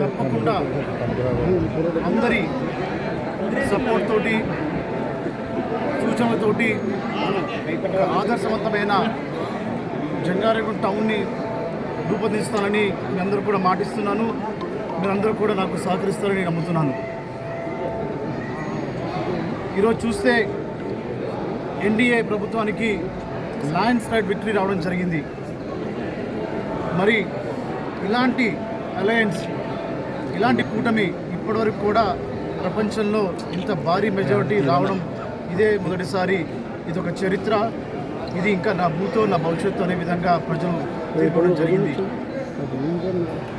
తప్పకుండా అందరి సపోర్ట్ తోటి సూచనలతోటి ఆదర్శవంతమైన జంగారెడ్డి టౌన్ని రూపొందిస్తానని మీ అందరూ కూడా మాటిస్తున్నాను. మీరందరూ కూడా నాకు సహకరిస్తారని నమ్ముతున్నాను. ఈరోజు చూస్తే ఎన్డీఏ ప్రభుత్వానికి ల్యాండ్ స్లైడ్ విక్టరీ రావడం జరిగింది. మరి ఇలాంటి అలయన్స్ ఇలాంటి కూటమి ఇప్పటివరకు కూడా ప్రపంచంలో ఇంత భారీ మెజారిటీ రావడం ఇదే మొదటిసారి. ఇది ఒక చరిత్ర. ఇది ఇంకా నా భూతో నా భవిష్యత్తు అనే విధంగా ప్రజలు తీర్పడం జరిగింది.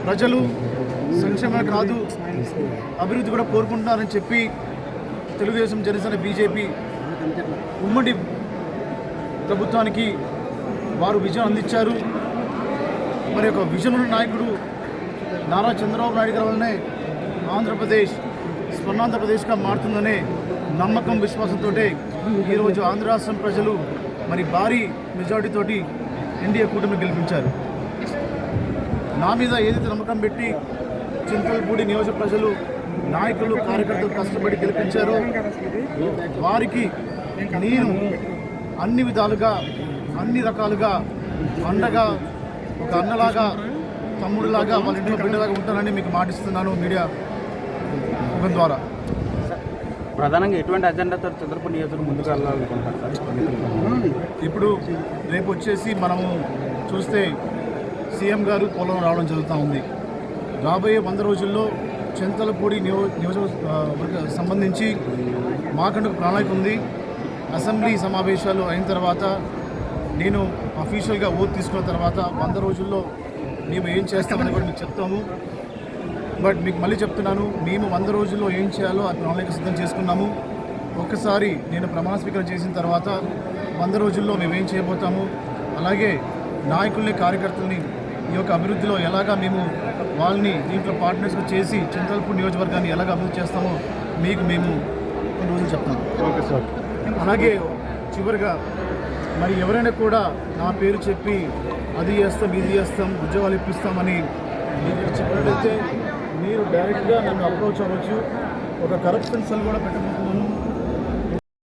ప్రజలు సంక్షేమం కాదు అభివృద్ధి కూడా కోరుకుంటున్నారని చెప్పి తెలుగుదేశం జనసేన బీజేపీ ఉమ్మడి ప్రభుత్వానికి వారు విజయం అందించారు. మరి ఒక విజన్ నాయకుడు నారా చంద్రబాబు నాయుడు గారి వల్లనే ఆంధ్రప్రదేశ్ స్వర్ణాంధ్రప్రదేశ్గా మారుతుందనే నమ్మకం విశ్వాసంతో ఈరోజు ఆంధ్ర రాష్ట్రం ప్రజలు మరి భారీ మెజార్టీతోటి ఎన్డీఏ కూటమి గెలిపించారు. నా మీద ఏదైతే నమ్మకం పెట్టి చింతలపూడి నియోజక ప్రజలు నాయకులు కార్యకర్తలు కష్టపడి గెలిపించారో వారికి నేను అన్ని విధాలుగా అన్ని రకాలుగా అండగా ఒక అన్నలాగా తమ్ముడిలాగా వాళ్ళ ఇంట్లో బిడ్డలాగా ఉంటానని మీకు మాటిస్తున్నాను మీడియా ముఖం ద్వారా. ప్రధానంగా ఎటువంటి అజెండాతో చంద్రపూర్ నియోజకవర్గం ముందుకు వెళ్ళాలనుకుంటారు సార్? ఇప్పుడు రేపు వచ్చేసి మనము చూస్తే సీఎం గారు పోలవరం రావడం జరుగుతూ ఉంది. రాబోయే వంద రోజుల్లో చింతలపూడి నియో నియోజక సంబంధించి మాకంటూ ప్రణాళిక ఉంది. అసెంబ్లీ సమావేశాలు అయిన తర్వాత నేను అఫీషియల్గా ఓట్ తీసుకున్న తర్వాత వంద రోజుల్లో మేము ఏం చేస్తామని కూడా మీకు చెప్తాము. బట్ మీకు మళ్ళీ చెప్తున్నాను మేము వంద రోజుల్లో ఏం చేయాలో ఆ ప్రణాళిక సిద్ధం చేసుకున్నాము. ఒక్కసారి నేను ప్రమాణ స్వీకారం చేసిన తర్వాత వంద రోజుల్లో మేము ఏం చేయబోతాము? అలాగే నాయకుల్ని కార్యకర్తల్ని ఈ యొక్క అభివృద్ధిలో ఎలాగా మేము వాళ్ళని దీంట్లో పార్ట్నర్స్గా చేసి చింతల్పూర్ నియోజకవర్గాన్ని ఎలాగ అభివృద్ధి చేస్తామో మీకు మేము కొన్ని రోజులు చెప్తాము. ఓకే సార్ అలాగే చివరిగా మరి ఎవరైనా కూడా నా పేరు చెప్పి అది చేస్తాం ఇది చేస్తాం ఉద్యోగాలు ఇప్పిస్తామని మీరు చెప్పినట్లయితే మీరు డైరెక్ట్గా నన్ను అప్రోచ్ అవ్వచ్చు. ఒక కరప్షన్ సెల్ కూడా పెట్టబోతున్నాను.